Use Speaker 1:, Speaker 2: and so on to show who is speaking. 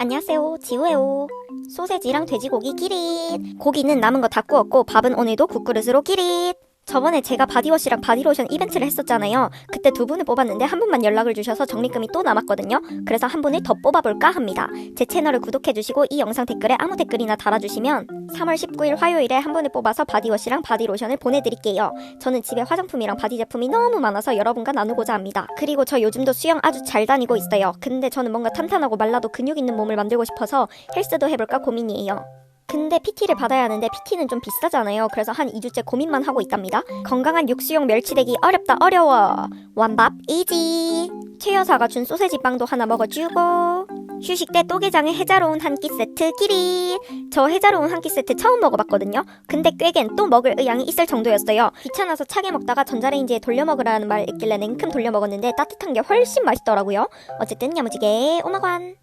Speaker 1: 안녕하세요. 지우예요. 소세지랑 돼지고기 끼릿. 고기는 남은 거 다 구웠고 밥은 오늘도 국그릇으로 끼릿 저번에 제가 바디워시랑 바디로션 이벤트를 했었잖아요 그때 두 분을 뽑았는데 한 분만 연락을 주셔서 적립금이 또 남았거든요 그래서 한 분을 더 뽑아볼까 합니다 제 채널을 구독해주시고 이 영상 댓글에 아무 댓글이나 달아주시면 3월 19일 화요일에 한 분을 뽑아서 바디워시랑 바디로션을 보내드릴게요 저는 집에 화장품이랑 바디 제품이 너무 많아서 여러분과 나누고자 합니다. 그리고 저 요즘도 수영 아주 잘 다니고 있어요. 근데 저는 뭔가 탄탄하고 말라도 근육 있는 몸을 만들고 싶어서 헬스도 해볼까 고민이에요. 근데 PT를 받아야 하는데 PT는 좀 비싸잖아요. 그래서 한 2주째 고민만 하고 있답니다. 건강한 육수용 멸치되기 어렵다 어려워. 완밥 이지. 최 여사가 준 소세지 빵도 하나 먹어주고 휴식 때 또게장의 해자로운 한 끼 세트 끼리. 저 해자로운 한 끼 세트 처음 먹어봤거든요. 근데 꽤겐 또 먹을 의향이 있을 정도였어요. 귀찮아서 차게 먹다가 전자레인지에 돌려 먹으라는 말 있길래 냉큼 돌려 먹었는데 따뜻한 게 훨씬 맛있더라고요. 어쨌든 야무지게 오마관.